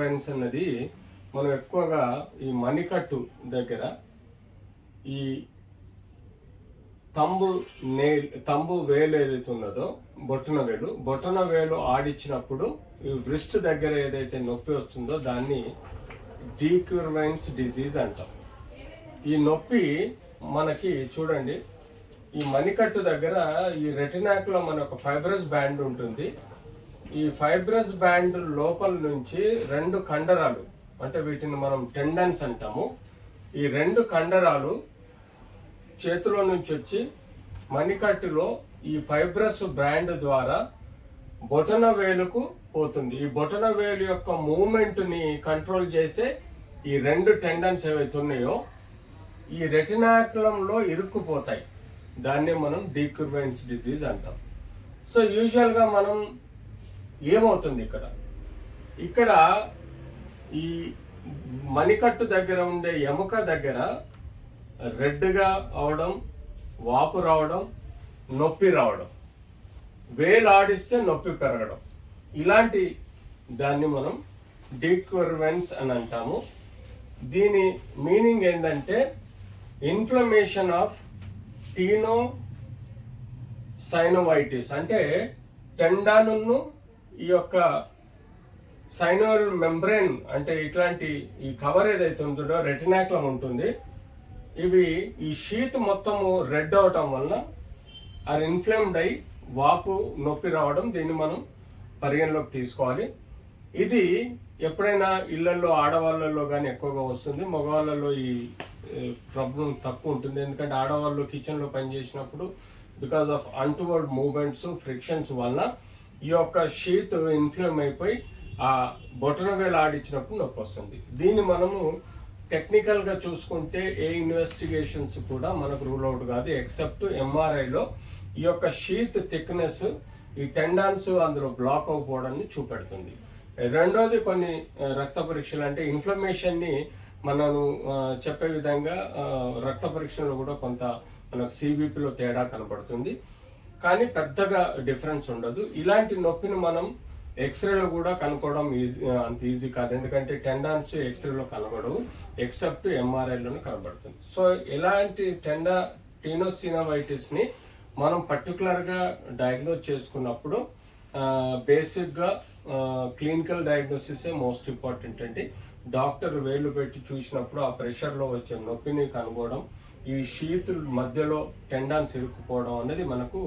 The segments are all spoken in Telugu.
వెన్స్ అన్నది మనం ఎక్కువగా ఈ మణికట్టు దగ్గర ఈ తంబు నే తంబు వేలు ఏదైతే ఉన్నదో బొట్టన వేలు బొట్టన వేలు ఆడిచ్చినప్పుడు ఈ వ్రిస్ట్ దగ్గర ఏదైతే నొప్పి వస్తుందో దాన్ని డీక్యూర్వైన్స్ డిజీజ్ అంటాం. ఈ నొప్పి మనకి చూడండి ఈ మణికట్టు దగ్గర ఈ రెటినాక్లో మన ఒక ఫైబ్రస్ బ్యాండ్ ఉంటుంది. ఈ ఫైబ్రస్ బ్యాండ్ లోపల నుంచి రెండు కండరాలు అంటే వీటిని మనం టెండన్స్ అంటాము. ఈ రెండు కండరాలు చేతిలో నుంచి వచ్చి మణికట్టులో ఈ ఫైబ్రస్ బ్రాండ్ ద్వారా బొటన వేలుకు పోతుంది. ఈ బొటన వేలు యొక్క మూమెంట్ని కంట్రోల్ చేసే ఈ రెండు టెండన్స్ ఏవైతే ఉన్నాయో ఈ రెటినాకులంలో ఇరుక్కుపోతాయి. దాన్నే మనం డీక్యుర్వెన్స్ డిజీజ్ అంటాం. సో యూజువల్గా మనం ఏమవుతుంది ఇక్కడ? ఇక్కడ ఈ మణికట్టు దగ్గర ఉండే ఎముక దగ్గర రెడ్గా అవడం వాపు రావడం నొప్పి రావడం. వేలాడిస్తే నొప్పి పెరగడం. ఇలాంటి దాన్ని మనం డీక్వర్వెన్స్ అని అంటాము. దీని మీనింగ్ ఏంటంటే ఇన్ఫ్లమేషన్ ఆఫ్ టీనో సైనోవైటిస్. అంటే టెండానున్ను ఈ యొక్క సైనోర్ మెంబ్రెయిన్ అంటే ఇట్లాంటి ఈ కవర్ ఏదైతే ఉంటుందో రెటినాక్లం ఉంటుంది ఇవి ఈ షీత్ మొత్తము రెడ్ అవటం వలన అది ఇన్ఫ్లేమ్డ్ అయి వాపు నొప్పి రావడం దీన్ని మనం పరిగణలోకి తీసుకోవాలి. ఇది ఎప్పుడైనా ఇళ్ళలో ఆడవాళ్ళలో కానీ ఎక్కువగా వస్తుంది. మగవాళ్ళలో ఈ ప్రాబ్లం తక్కువ ఉంటుంది. ఎందుకంటే ఆడవాళ్ళు కిచెన్లో పనిచేసినప్పుడు because of untoward moments frictions వలన ఈ యొక్క షీత్ ఇన్ఫ్లేమ్ అయిపోయి ఆ బొటన వేలు ఆడించినప్పుడు నొప్పి వస్తుంది. దీన్ని మనము టెక్నికల్గా చూసుకుంటే ఏ ఇన్వెస్టిగేషన్స్ కూడా మనకు రూల్ అవుట్ కాదు ఎక్సెప్ట్ ఎంఆర్ఐలో ఈ యొక్క షీత్ థిక్నెస్ ఈ టెండాన్స్ అందులో బ్లాక్ అవ్వకపోవడాన్ని చూపెడుతుంది. రెండోది కొన్ని రక్త పరీక్షలు అంటే ఇన్ఫ్లమేషన్ని మనము చెప్పే విధంగా రక్త పరీక్షలో కూడా కొంత మనకు సిబిపిలో తేడా కనబడుతుంది కానీ పెద్దగా డిఫరెన్స్ ఉండదు. ఇలాంటి నొప్పిని మనం ఎక్స్రేలో కూడా కనుక్కోవడం ఈజీ అంత ఈజీ కాదు. ఎందుకంటే టెండాన్స్ ఎక్స్రేలో కనబడవు. ఎక్సెప్ట్ ఎంఆర్ఐలోనే కనబడుతుంది. సో ఇలాంటి టెండా టీనోసినోవైటిస్ని మనం పర్టికులర్గా డయాగ్నోస్ చేసుకున్నప్పుడు బేసిక్గా క్లినికల్ డయాగ్నోసిసే మోస్ట్ ఇంపార్టెంట్ అండి. డాక్టర్ వేలు పెట్టి చూసినప్పుడు ఆ ప్రెషర్లో వచ్చే నొప్పిని కనుగోవడం ఈ షీత్ మధ్యలో టెండాన్స్ ఇరుక్కుపోవడం అనేది మనకు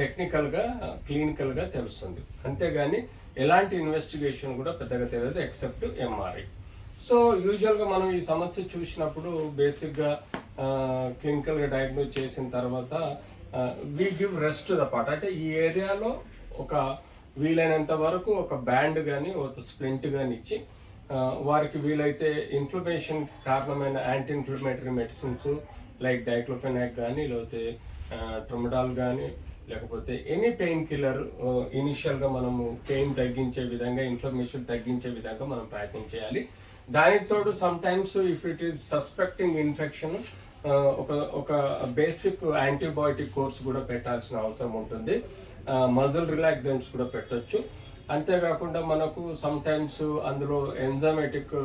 టెక్నికల్గా క్లినికల్గా తెలుస్తుంది. అంతేగాని ఎలాంటి ఇన్వెస్టిగేషన్ కూడా పెద్దగా తెలియదు ఎక్సెప్ట్ ఎంఆర్ఐ. సో యూజువల్గా మనం ఈ సమస్య చూసినప్పుడు బేసిక్గా క్లినికల్గా డయాగ్నోజ్ చేసిన తర్వాత we give rest the part అంటే ఈ ఏరియాలో ఒక వీలైనంత వరకు ఒక బ్యాండ్ కానీ ఒక స్ప్లింట్ కానీ ఇచ్చి వారికి వీలైతే ఇన్ఫ్లమేషన్ కారణమైన anti inflammatory medicines like diclofenac కానీ లేకపోతే ట్రొమడాల్ కానీ లేకపోతే ఎనీ పెయిన్ కిల్లర్ ఇనిషియల్గా మనము పెయిన్ తగ్గించే విధంగా ఇన్ఫ్లమేషన్ తగ్గించే విధంగా మనం ప్రయత్నం చేయాలి. దానికి తోడు sometimes if it is suspecting infection ఒక ఒక బేసిక్ యాంటీబయాటిక్ కోర్స్ కూడా పెట్టాల్సిన అవసరం ఉంటుంది. మజిల్ రిలాక్సెంట్స్ కూడా పెట్టచ్చు. అంతేకాకుండా మనకు సమ్ టైమ్స్ అందులో ఎంజామెటిక్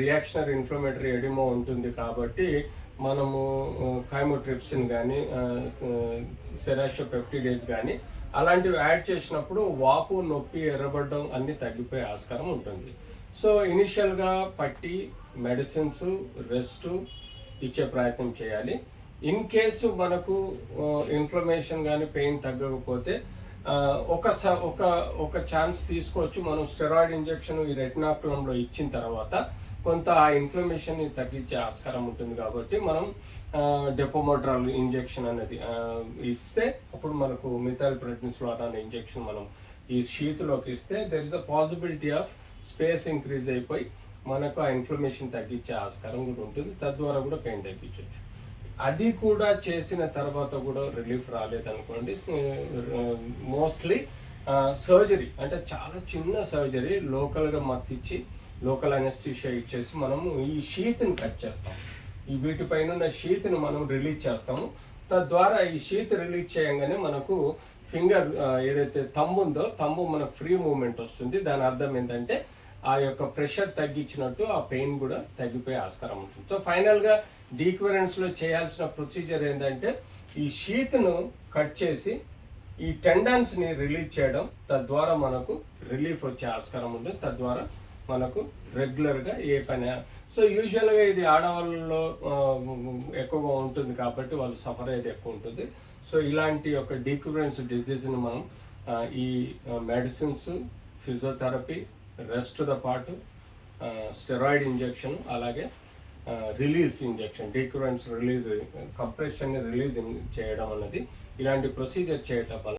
రియాక్షనరీ ఇన్ఫ్లమేటరీ ఎడిమో ఉంటుంది కాబట్టి మనము కైమోట్రిప్సిన్ కానీ సెరాషోపెప్టిడేస్ కానీ అలాంటివి యాడ్ చేసినప్పుడు వాపు నొప్పి ఎర్రబడడం అన్నీ తగ్గిపోయే ఆస్కారం ఉంటుంది. సో ఇనిషియల్గా పట్టి మెడిసిన్స్ రెస్ట్ ఇచ్చే ప్రయత్నం చేయాలి. ఇన్ కేసు మనకు ఇన్ఫ్లమేషన్ కానీ పెయిన్ తగ్గకపోతే ఒక స- ఒక ఒక ఛాన్స్ తీసుకోవచ్చు. మనం స్టెరాయిడ్ ఇంజెక్షన్ ఈ రెటినాక్లంలో ఇచ్చిన తర్వాత కొంత ఆ ఇన్ఫ్లమేషన్ తగ్గించే ఆస్కారం ఉంటుంది కాబట్టి మనం డెపోమోడ్రాల్ ఇంజెక్షన్ అనేది ఇస్తే అప్పుడు మనకు మిథైల్ ప్రెగ్నెన్స్లో అనే ఇంజెక్షన్ మనం ఈ షీత్లోకి ఇస్తే there is a possibility of space increase అయిపోయి మనకు ఆ ఇన్ఫ్లమేషన్ తగ్గించే ఆస్కారం కూడా ఉంటుంది. తద్వారా కూడా పెయిన్ తగ్గించవచ్చు అది కూడా చేసిన తర్వాత కూడా రిలీఫ్ రాలేదనుకోండి మోస్ట్లీ సర్జరీ అంటే చాలా చిన్న సర్జరీ లోకల్గా మత్తిచ్చి లోకల్ అనెస్థిషియా ఇచ్చేసి మనము ఈ షీత్ని కట్ చేస్తాం. ఈ వీటిపైన ఉన్న షీత్ని మనం రిలీజ్ చేస్తాము. తద్వారా ఈ షీత్ రిలీజ్ చేయగానే మనకు ఫింగర్ ఏదైతే తమ్ము ఉందో తమ్ము మనకు ఫ్రీ మూమెంట్ వస్తుంది. దాని అర్థం ఏంటంటే ఆ యొక్క ప్రెషర్ తగ్గించినట్టు ఆ పెయిన్ కూడా తగ్గిపోయే ఆస్కారం ఉంటుంది. సో ఫైనల్గా డీక్వరెన్స్లో చేయాల్సిన ప్రొసీజర్ ఏంటంటే ఈ షీత్ను కట్ చేసి ఈ టెండన్స్ని రిలీజ్ చేయడం. తద్వారా మనకు రిలీఫ్ వచ్చే ఆస్కారం ఉంటుంది. తద్వారా మనకు రెగ్యులర్గా ఏ పని సో యూజువల్గా ఇది ఆడవాళ్ళలో ఎక్కువగా ఉంటుంది కాబట్టి వాళ్ళు సఫర్ అయ్యేది ఎక్కువ ఉంటుంది. సో ఇలాంటి యొక్క డీక్యూరెన్స్ డిజీజ్ని మనం ఈ మెడిసిన్స్ ఫిజియోథెరపీ రెస్ట్తో పాటు స్టెరాయిడ్ ఇంజెక్షన్ అలాగే release injection de Quervain's release compression release చేయడం అన్నది ఇలాంటి ప్రొసీజర్ చేయటం వల్ల